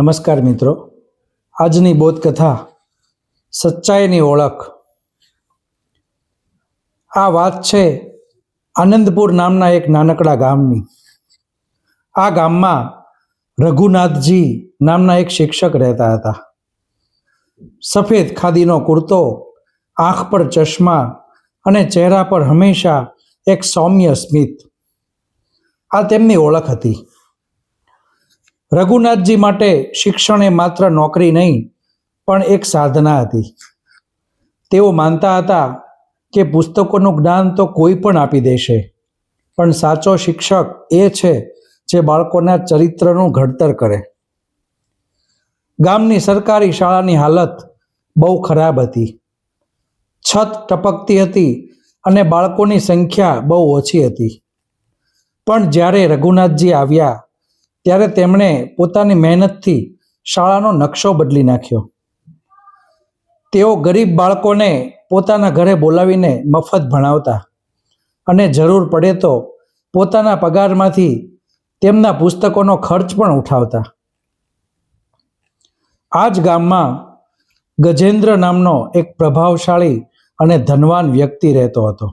નમસ્કાર મિત્રો. આજની બોધકથા સચ્ચાઈની ઓળખ. આ વાત છે આનંદપુર નામના એક નાનકડા ગામની. આ ગામમાં રઘુનાથજી નામના એક શિક્ષક રહેતા હતા. સફેદ ખાદીનો કુર્તો, આંખ પર ચશ્મા અને ચહેરા પર હંમેશા એક સૌમ્ય સ્મિત. આ તેમની ઓળખ હતી. રઘુનાથજી માટે શિક્ષણ એ માત્ર નોકરી નહીં, પણ એક સાધના હતી. તેઓ માનતા હતા કે પુસ્તકોનું જ્ઞાન તો કોઈ પણ આપી દેશે, પણ સાચો શિક્ષક એ છે જે બાળકોના ચરિત્રનું ઘડતર કરે. ગામની સરકારી શાળાની હાલત બહુ ખરાબ હતી. છત ટપકતી હતી અને બાળકોની સંખ્યા બહુ ઓછી હતી. પણ જ્યારે રઘુનાથજી આવ્યા ત્યારે તેમણે પોતાની મહેનતથી શાળાનો નકશો બદલી નાખ્યો. તેઓ ગરીબ બાળકોને પોતાના ઘરે બોલાવીને મફત ભણાવતા અને જરૂર પડે તો પોતાના પગારમાંથી તેમના પુસ્તકોનો ખર્ચ પણ ઉઠાવતા. આ જ ગામમાં ગજેન્દ્ર નામનો એક પ્રભાવશાળી અને ધનવાન વ્યક્તિ રહેતો હતો.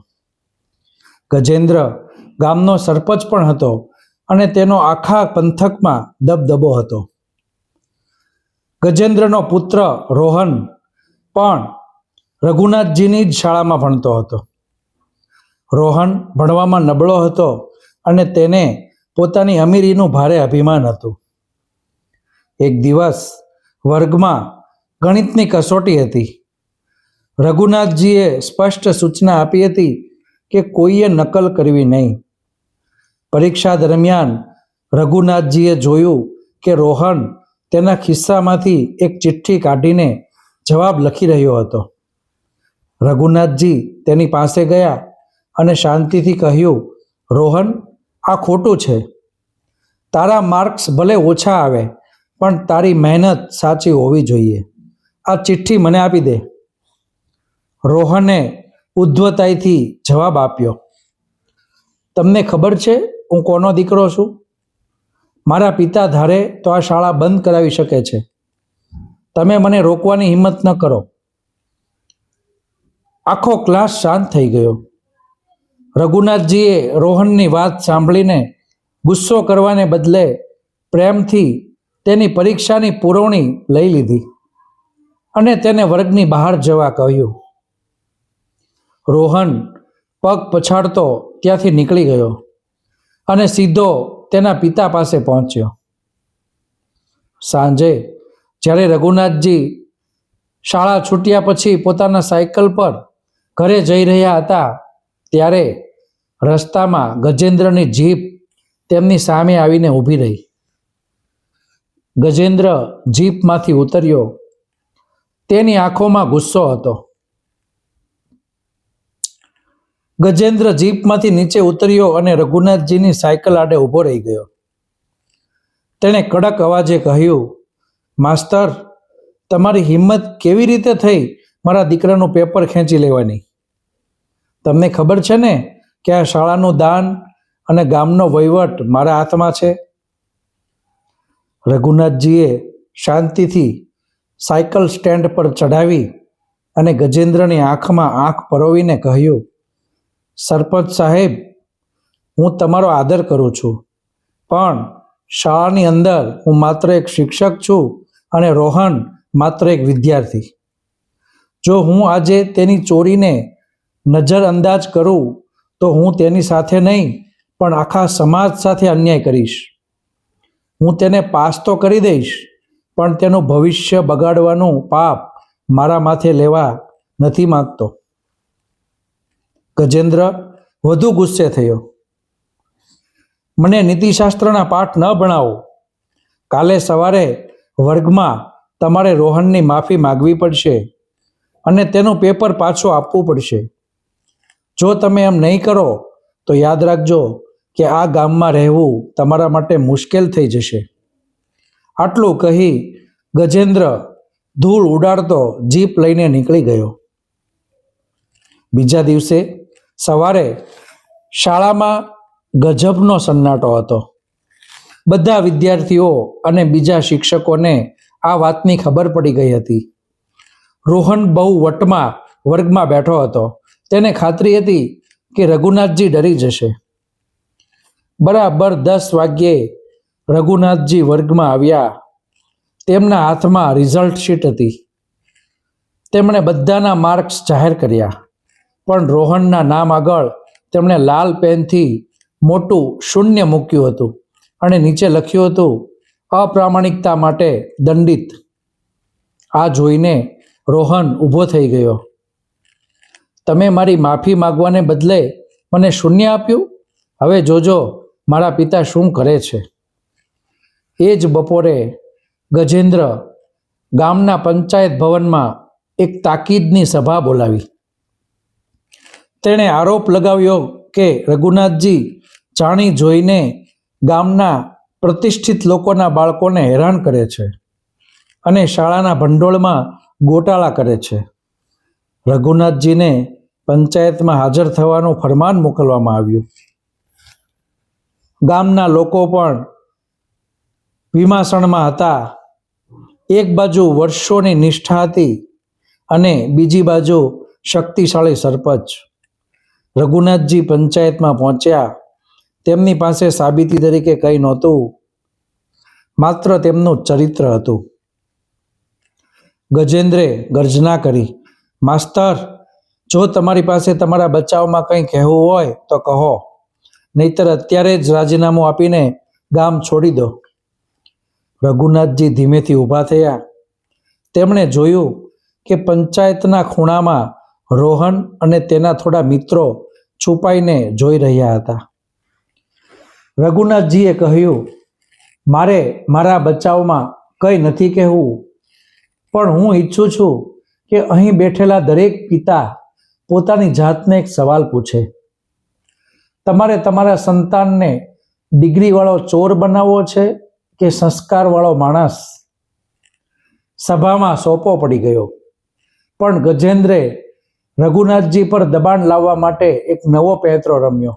ગજેન્દ્ર ગામનો સરપંચ પણ હતો અને તેનો આખા પંથકમાં દબદબો હતો. ગજેન્દ્રનો પુત્ર રોહન પણ રઘુનાથજીની જ શાળામાં ભણતો હતો. રોહન ભણવામાં નબળો હતો અને તેને પોતાની અમીરીનું ભારે અભિમાન હતું. એક દિવસ વર્ગમાં ગણિતની કસોટી હતી. રઘુનાથજીએ સ્પષ્ટ સૂચના આપી હતી કે કોઈએ નકલ કરવી નહીં. પરીક્ષા દરમિયાન રઘુનાથજીએ જોયું કે રોહન તેના ખિસ્સામાંથી એક ચિઠ્ઠી કાઢીને જવાબ લખી રહ્યો હતો. રઘુનાથજી તેની પાસે ગયા અને શાંતિથી કહ્યું, રોહન, આ ખોટું છે. તારા માર્ક્સ ભલે ઓછા આવે, પણ તારી મહેનત સાચી હોવી જોઈએ. આ ચિઠ્ઠી મને આપી દે. રોહને ઉદ્ધવતાઈથી જવાબ આપ્યો, તમને ખબર છે હું કોનો દીકરો છું? મારા પિતા ધારે તો આ શાળા બંધ કરાવી શકે છે. તમે મને રોકવાની હિંમત ન કરો. આખો ક્લાસ શાંત થઈ ગયો. રઘુનાથજીએ રોહનની વાત સાંભળીને ગુસ્સો કરવાને બદલે પ્રેમથી તેની પરીક્ષાની પુરવણી લઈ લીધી અને તેને વર્ગની બહાર જવા કહ્યું. રોહન પગ પછાડતો ત્યાંથી નીકળી ગયો. અને સીધો તેના પિતા પાસે પહોંચ્યો. સાંજે જ્યારે રઘુનાથજી શાળા છૂટ્યા પછી પોતાના સાયકલ પર ઘરે જઈ રહ્યા હતા, ત્યારે રસ્તામાં ગજેન્દ્રની જીપ તેમની સામે આવીને ઊભી રહી. ગજેન્દ્ર જીપમાંથી ઉતર્યો. તેની આંખોમાં ગુસ્સો હતો. ગજેન્દ્ર જીપમાંથી નીચે ઉતર્યો અને રઘુનાથજીની સાયકલ આડે ઊભો રહી ગયો. તેણે કડક અવાજે કહ્યું, માસ્તર, તમારી હિંમત કેવી રીતે થઈ મારા દીકરાનું પેપર ખેંચી લેવાની? તમને ખબર છે ને કે આ શાળાનું દાન અને ગામનો વહીવટ મારા હાથમાં છે? રઘુનાથજીએ શાંતિથી સાયકલ સ્ટેન્ડ પર ચઢાવી અને ગજેન્દ્રની આંખમાં આંખ પરોવીને કહ્યું સરપંચ સાહેબ, હું તમારો આદર કરું છું. પણ શાળાની અંદર હું માત્ર એક શિક્ષક છું અને રોહન માત્ર એક વિદ્યાર્થી. જો હું આજે તેની ચોરીને નજરઅંદાજ કરું, તો હું તેની સાથે નહીં, પણ આખા સમાજ સાથે અન્યાય કરીશ. હું તેને પાસ તો કરી દઈશ, પણ તેનું ભવિષ્ય બગાડવાનું પાપ મારા માથે લેવા નથી માંગતો. ગજેન્દ્ર વધુ ગુસ્સે થયો. મને નીતિશાસ્ત્રના પાઠ ન ભણાવો. કાલે સવારે વર્ગમાં તમારે રોહનની માફી માગવી પડશે અને તેનું પેપર પાછું આપવું પડશે. જો તમે એમ નહીં કરો, તો યાદ રાખજો કે આ ગામમાં રહેવું તમારા માટે મુશ્કેલ થઈ જશે. આટલું કહી ગજેન્દ્ર ધૂળ ઉડાડતો જીપ લઈને નીકળી ગયો. બીજા દિવસે સવારે શાળામાં ગજબનો સન્નાટો હતો. બધા વિદ્યાર્થીઓ અને બીજા શિક્ષકોને આ વાતની ખબર પડી ગઈ હતી. રોહન બહુ વટમાં વર્ગમાં બેઠો હતો. તેને ખાતરી હતી કે રઘુનાથજી ડરી જશે. બરાબર દસ વાગ્યે રઘુનાથજી વર્ગમાં આવ્યા. તેમના હાથમાં રિઝલ્ટ શીટ હતી. તેમણે બધાના માર્ક્સ જાહેર કર્યા. પણ રોહનના નામ આગળ તેમણે લાલ પેનથી મોટું શૂન્ય મૂક્યું હતું અને નીચે લખ્યું હતું, અપ્રામાણિકતા માટે દંડિત. આ જોઈને રોહન ઊભો થઈ ગયો. તમે મારી માફી માગવાને બદલે મને શૂન્ય આપ્યું? હવે જોજો મારા પિતા શું કરે છે. એ જ બપોરે ગજેન્દ્ર ગામના પંચાયત ભવનમાં એક તાકીદની સભા બોલાવી. તેણે આરોપ લગાવ્યો કે રઘુનાથજી જાણી જોઈને ગામના પ્રતિષ્ઠિત લોકોના બાળકોને હેરાન કરે છે અને શાળાના ભંડોળમાં ગોટાળા કરે છે. રઘુનાથજીને પંચાયતમાં હાજર થવાનું ફરમાન મોકલવામાં આવ્યું. ગામના લોકો પણ વિમાસણમાં હતા. એક બાજુ વર્ષોની નિષ્ઠા હતી અને બીજી બાજુ શક્તિશાળી સરપંચ રઘુનાથજી પંચાયતમાં પહોંચ્યા. તેમની પાસે સાબિતી તરીકે કંઈ નહોતું, માત્ર તેમનું ચરિત્ર હતું. ગજેન્દ્રે ગર્જના કરી, માસ્તર, જો તમારી પાસે તમારા બચાવમાં કંઈ કહેવું હોય તો કહો, નહીતર અત્યારે જ રાજીનામું આપીને ગામ છોડી દો. રઘુનાથજી ધીમેથી ઊભા થયા. તેમણે જોયું કે પંચાયતના ખૂણામાં રોહન અને તેના થોડા મિત્રો છુપાઈને જોઈ રહ્યા હતા. રઘુનાથજીએ કહ્યું, મારે મારા બચાવમાં કંઈ નથી કહેવું, પણ હું ઈચ્છું છું કે અહીં બેઠેલા દરેક પિતા પોતાની જાતને એક સવાલ પૂછે. તમારે તમારા સંતાનને ડિગ્રીવાળો ચોર બનાવવો છે કે સંસ્કારવાળો માણસ? સભામાં સોંપો પડી ગયો. પણ ગજેન્દ્રે રઘુનાથજી પર દબાણ લાવવા માટે એક નવો પેંતરો રમ્યો.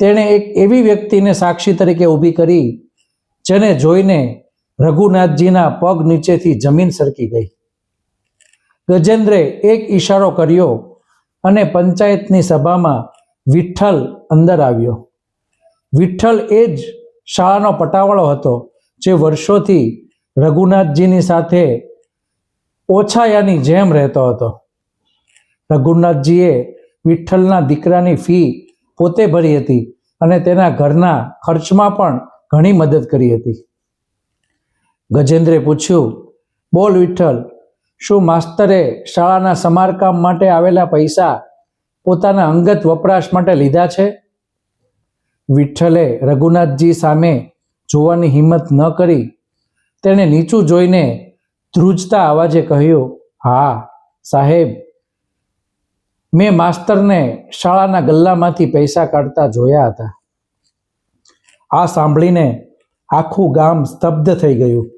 તેણે એક એવી વ્યક્તિને સાક્ષી તરીકે ઊભી કરી, જેને જોઈને રઘુનાથજીના પગ નીચેથી જમીન સરકી ગઈ. ગજેન્દ્રે એક ઈશારો કર્યો અને પંચાયતની સભામાં વિઠ્ઠલ અંદર આવ્યો. વિઠ્ઠલ એ જ શાળાનો પટાવાળો હતો, જે વર્ષોથી રઘુનાથજીની સાથે ઓછાયાની જેમ રહેતો હતો. રઘુનાથજીએ વિઠ્ઠલના દીકરાની ફી પોતે ભરી હતી અને તેના ઘરના ખર્ચમાં પણ ઘણી મદદ કરી હતી. ગજેન્દ્રે પૂછ્યું, બોલ વિઠ્ઠલ, શું માસ્તરે શાળાના સમારકામ માટે આવેલા પૈસા પોતાના અંગત વપરાશ માટે લીધા છે? વિઠ્ઠલે રઘુનાથજી સામે જોવાની હિંમત ન કરી તેણે નીચું જોઈને ધ્રુજતા અવાજે કહ્યું, હા, સાહેબ મેં માસ્તરને શાળાના ગલ્લામાંથી પૈસા કાઢતા જોયા હતા. આ સાંભળીને આખું ગામ સ્તબ્ધ થઈ ગયું.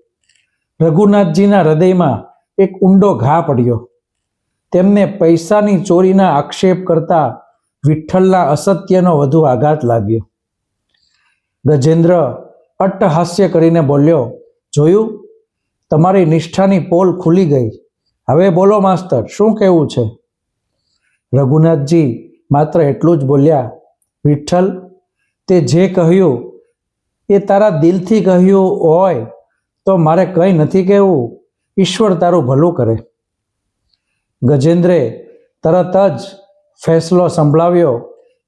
રઘુનાથજીના હૃદયમાં એક ઊંડો ઘા પડ્યો. તેમને પૈસાની ચોરીના આક્ષેપ કરતા વિઠ્ઠલના અસત્યનો વધુ આઘાત લાગ્યો. ગજેન્દ્ર અટ્ટહાસ્ય કરીને બોલ્યો, જોયું? તમારી નિષ્ઠાની પોલ ખુલી ગઈ. હવે બોલો માસ્તર, શું કહેવું છે? રઘુનાથજી માત્ર એટલું જ બોલ્યા, વિઠ્ઠલ, તે જે કહ્યું એ તારા દિલથી કહ્યું હોય તો મારે કંઈ નથી કહેવું. ઈશ્વર તારું ભલું કરે. ગજેન્દ્રે તરત જ ફેસલો સંભળાવ્યો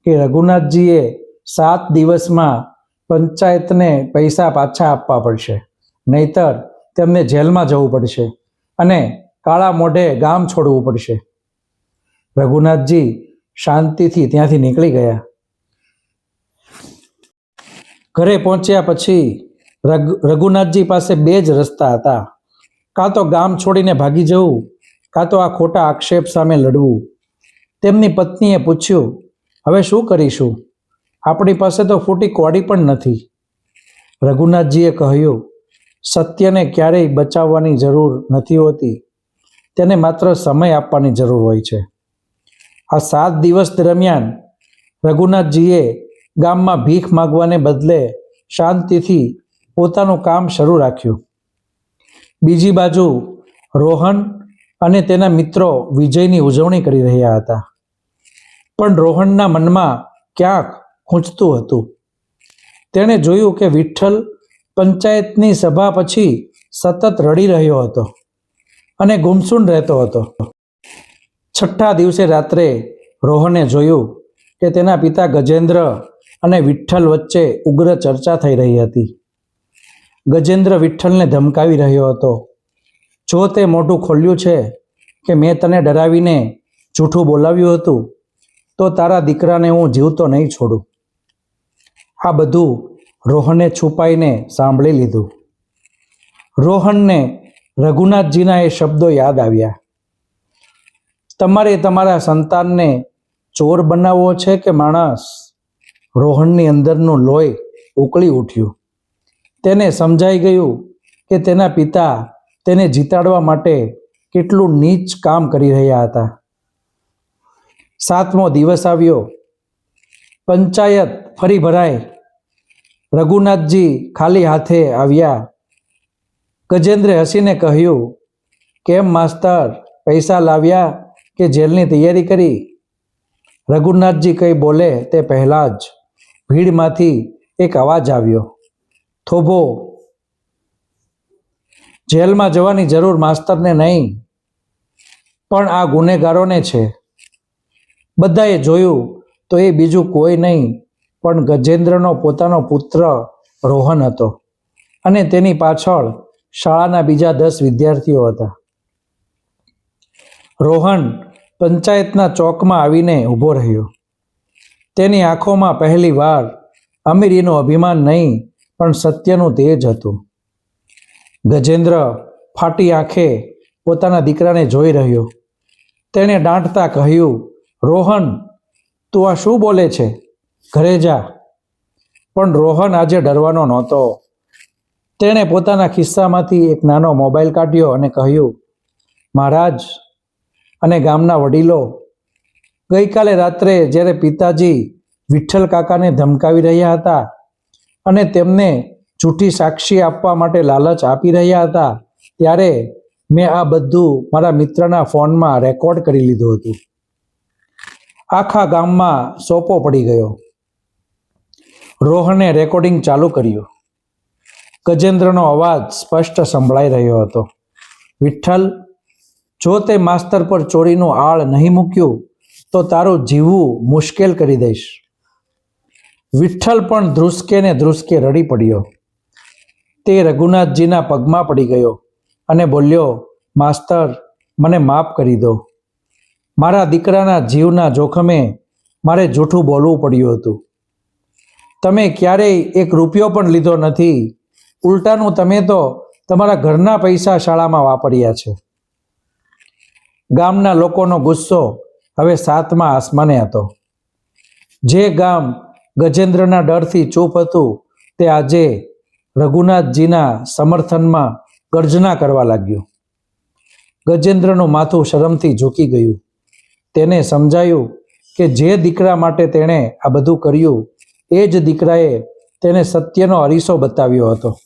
કે રઘુનાથજીએ સાત દિવસમાં પંચાયતને પૈસા પાછા આપવા પડશે. નહીતર તેમને જેલમાં જવું પડશે અને કાળા મોઢે ગામ છોડવું પડશે. રઘુનાથજી શાંતિથી ત્યાંથી નીકળી ગયા. ઘરે પહોંચ્યા પછી રઘુનાથજી પાસે બે જ રસ્તા હતા. કાં તો ગામ છોડીને ભાગી જવું, કાં તો આ ખોટા આક્ષેપ સામે લડવું. તેમની પત્નીએ પૂછ્યું, હવે શું કરીશું? આપણી પાસે તો ફૂટી કોડી પણ નથી. રઘુનાથજીએ કહ્યું, સત્યને ક્યારેય બચાવવાની જરૂર નથી હોતી. તેને માત્ર સમય આપવાની જરૂર હોય છે. આ સાત દિવસ દરમિયાન રઘુનાથજીએ ગામમાં ભીખ માગવાને બદલે શાંતિથી પોતાનું કામ શરૂ રાખ્યું. બીજી બાજુ રોહન અને તેના મિત્રો વિજયની ઉજવણી કરી રહ્યા હતા. પણ રોહનના મનમાં ક્યાંક ખૂંચતું હતું. તેણે જોયું કે વિઠ્ઠલ પંચાયતની સભા પછી સતત રડી રહ્યો હતો અને ગુમસુન રહેતો હતો. છઠ્ઠા દિવસે રાત્રે રોહને જોયું કે તેના પિતા ગજેન્દ્ર અને વિઠ્ઠલ વચ્ચે ઉગ્ર ચર્ચા થઈ રહી હતી. ગજેન્દ્ર વિઠ્ઠલને ધમકાવી રહ્યો હતો. જો તે મોઢું ખોલ્યું છે કે મેં તને ડરાવીને જૂઠું બોલાવ્યું હતું, તો તારા દીકરાને હું જીવતો નહીં છોડું. આ બધું રોહને છુપાઈને સાંભળી લીધું. રોહનને રઘુનાથજીના એ શબ્દો યાદ આવ્યા. તમારે તમારા સંતાનને ચોર બનાવવો છે કે માણસ રોહણની અંદરનું લોહી ઉકળી ઉઠ્યું? તેને સમજાઈ ગયું કે તેના પિતા તેને જીતાડવા માટે કેટલું નીચ કામ કરી રહ્યા હતા. સાતમો દિવસ આવ્યો. પંચાયત ફરી ભરાય રઘુનાથજી ખાલી હાથે આવ્યા. ગજેન્દ્રે હસીને કહ્યું, કેમ માસ્તર, પૈસા લાવ્યા? કે જેલની તૈયારી કરી? રઘુનાથજી કંઈ બોલે તે પહેલાં જ ભીડમાંથી એક અવાજ આવ્યો. થોભો, જેલમાં જવાની જરૂર માસ્તરને નહીં, પણ આ ગુનેગારોને છે. બધાએ જોયું તો એ બીજું કોઈ નહીં, પણ ગજેન્દ્રનો પોતાનો પુત્ર રોહન હતો અને તેની પાછળ શાળાના બીજા દસ વિદ્યાર્થીઓ હતા. રોહન પંચાયતના ચોકમાં આવીને ઊભો રહ્યો. તેની આંખોમાં પહેલી વાર અમીરીનું અભિમાન નહીં, પણ સત્યનું તેજ હતું. ગજેન્દ્ર ફાટી આંખે પોતાના દીકરાને જોઈ રહ્યો. તેણે દાંટતા કહ્યું, રોહન, તું આ શું બોલે છે? ઘરે જા. પણ રોહન આજે ડરવાનો નહોતો. તેણે પોતાના ખિસ્સામાંથી એક નાનો મોબાઈલ કાઢ્યો અને કહ્યું, મહારાજ અને ગામના વડીલો ગઈકાલે રાત્રે જ્યારે પિતાજી વિઠ્ઠલ કાકાને ધમકાવી રહ્યા હતા અને તેમને જૂઠી સાક્ષી આપવા માટે લાલચ આપી રહ્યા હતા, ત્યારે મેં આ બધું મારા મિત્રના ફોનમાં રેકોર્ડ કરી લીધું હતું. આખા ગામમાં સોપો પડી ગયો. રોહને રેકોર્ડિંગ ચાલુ કર્યું. ગજેન્દ્રનો અવાજ સ્પષ્ટ સંભળાઈ રહ્યો હતો. વિઠ્ઠલ જો તે માસ્તર પર ચોરીનું આળ નહીં મૂક્યું, તો તારું જીવવું મુશ્કેલ કરી દઈશ. વિઠ્ઠલ પણ ધ્રુસકે ને ધ્રુસકે રડી પડ્યો. તે રઘુનાથજીના પગમાં પડી ગયો અને બોલ્યો, માસ્તર, મને માફ કરી દો. મારા દીકરાના જીવના જોખમે મારે જૂઠું બોલવું પડ્યું હતું. તમે ક્યારેય એક રૂપિયો પણ લીધો નથી. ઉલટાનું તમે તો તમારા ઘરના પૈસા શાળામાં વાપર્યા છે. ગામના લોકોનો ગુસ્સો હવે સાતમા આસમાને હતો. જે ગામ ગજેન્દ્રના ડરથી ચૂપ હતું, તે આજે રઘુનાથજીના સમર્થનમાં ગર્જના કરવા લાગ્યું. ગજેન્દ્રનું માથું શરમથી ઝૂકી ગયું. તેને સમજાયું કે જે દીકરા માટે તેણે આ બધું કર્યું, એ જ દીકરાએ તેને સત્યનો અરીસો બતાવ્યો હતો.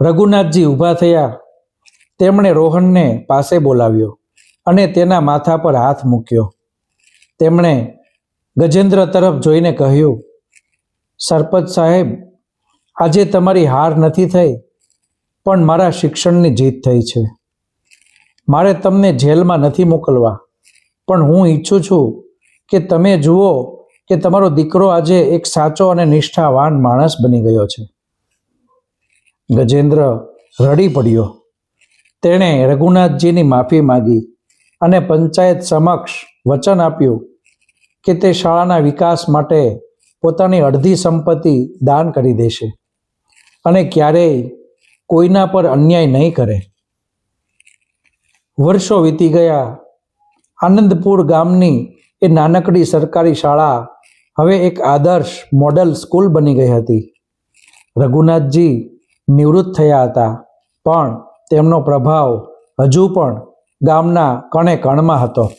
રઘુનાથજી ઊભા થયા તેમણે રોહનને પાસે બોલાવ્યો અને તેના માથા પર હાથ મૂક્યો. તેમણે ગજેન્દ્ર તરફ જોઈને કહ્યું, સરપંચ સાહેબ, આજે તમારી હાર નથી થઈ, પણ મારા શિક્ષણની જીત થઈ છે. મારે તમને જેલમાં નથી મોકલવા, પણ હું ઈચ્છું છું કે તમે જુઓ કે તમારો દીકરો આજે એક સાચો અને નિષ્ઠાવાન માણસ બની ગયો છે. ગજેન્દ્ર રડી પડ્યો. તેણે રઘુનાથજીની માફી માગી અને પંચાયત સમક્ષ વચન આપ્યું કે તે શાળાના વિકાસ માટે પોતાની અડધી સંપત્તિ દાન કરી દેશે અને ક્યારેય કોઈના પર અન્યાય નહીં કરે. વર્ષો વીતી ગયા. આનંદપુર ગામની એ નાનકડી સરકારી શાળા હવે એક આદર્શ મોડલ સ્કૂલ બની ગઈ હતી. રઘુનાથજી નિવૃત્ત થયા હતા, પણ તેમનો પ્રભાવ હજુ પણ ગામના કણે કણમાં હતો.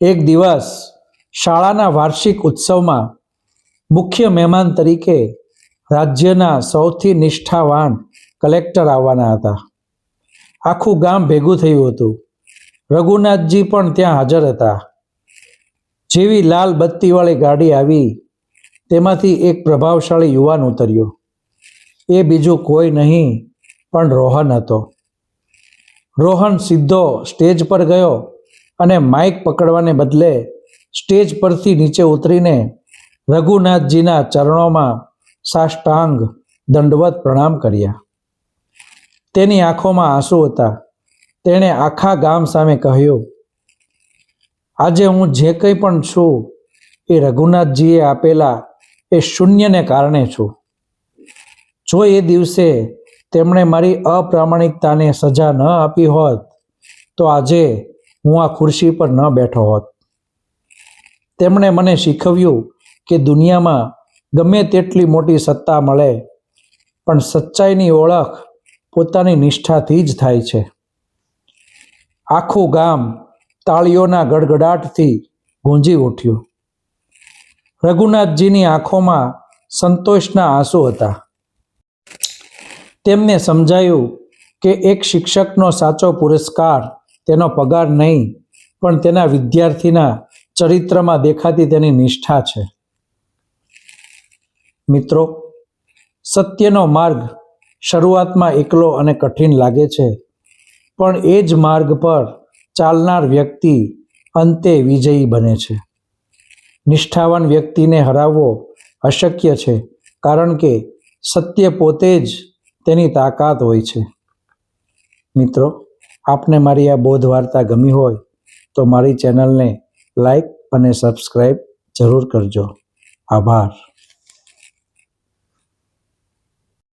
એક દિવસ શાળાના વાર્ષિક ઉત્સવમાં મુખ્ય મહેમાન તરીકે રાજ્યના સૌથી નિષ્ઠાવાન કલેક્ટર આવવાના હતા. આખું ગામ ભેગું થયું હતું. રઘુનાથજી પણ ત્યાં હાજર હતા. જેવી લાલ બત્તીવાળી ગાડી આવી, તેમાંથી એક પ્રભાવશાળી યુવાન ઉતર્યો. એ બીજું કોઈ નહીં પણ રોહન હતો. રોહન સીધો સ્ટેજ પર ગયો અને માઇક પકડવાને બદલે સ્ટેજ પરથી નીચે ઉતરીને રઘુનાથજીના ચરણોમાં સાષ્ટાંગ દંડવત પ્રણામ કર્યા. તેની આંખોમાં આંસુ હતા. તેણે આખા ગામ સામે કહ્યું, આજે હું જે કંઈ પણ છું એ રઘુનાથજીએ આપેલા એ શૂન્યને કારણે છું. જો એ દિવસે તેમણે મારી અપ્રામાણિકતાને સજા ન આપી હોત, તો આજે હું આ ખુરશી પર ન બેઠો હોત. તેમણે મને શીખવ્યું કે દુનિયામાં ગમે તેટલી મોટી સત્તા મળે, પણ સચ્ચાઈની ઓળખ પોતાની નિષ્ઠાથી જ થાય છે. આખું ગામ તાળીઓના ગડગડાટથી ગુંજી ઉઠ્યું. રઘુનાથજીની આંખોમાં સંતોષના આંસુ હતા. તેમને સમજાયું કે એક શિક્ષકનો સાચો પુરસ્કાર તેનો પગાર નહીં, પણ તેના વિદ્યાર્થીના ચરિત્રમાં દેખાતી તેની નિષ્ઠા છે. મિત્રો, સત્યનો માર્ગ શરૂઆતમાં એકલો અને કઠિન લાગે છે, પણ એ જ માર્ગ પર ચાલનાર વ્યક્તિ અંતે વિજયી બને છે. નિષ્ઠાવાન વ્યક્તિને હરાવવો અશક્ય છે, કારણ કે સત્ય પોતે જ તેની તાકાત હોય છે. મિત્રો, આપને મારી આ બોધ વાર્તા ગમી હોય તો મારી ચેનલને લાઈક અને સબસ્ક્રાઈબ જરૂર કરજો. આભાર.